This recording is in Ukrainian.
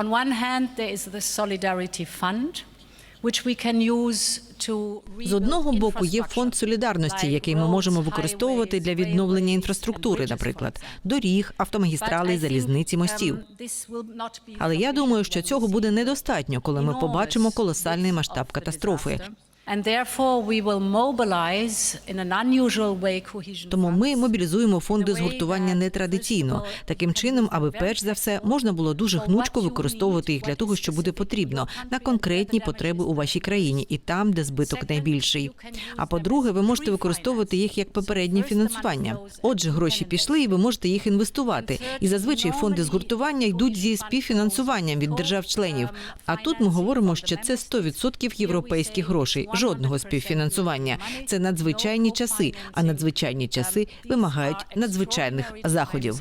On one hand, there is the Solidarity Fund, З одного боку є фонд солідарності, який ми можемо використовувати для відновлення інфраструктури, наприклад, доріг, автомагістралей, залізниці, мостів. um, be Але я думаю, що цього буде недостатньо, коли ми побачимо колосальний масштаб катастрофи. Disaster. And therefore we will mobilize in an unusual way cohesion Тому ми мобілізуємо фонди згуртування нетрадиційно, таким чином, аби перш за все можна було дуже гнучко використовувати їх для того, що буде потрібно на конкретні потреби у вашій країні і там, де збиток найбільший. А по-друге, ви можете використовувати їх як попереднє фінансування. Отже, гроші пішли, і ви можете їх інвестувати. І зазвичай фонди згуртування йдуть зі співфінансуванням від держав-членів. А тут ми говоримо, що це 100% європейських грошей, жодного співфінансування. Це надзвичайні часи, а надзвичайні часи вимагають надзвичайних заходів.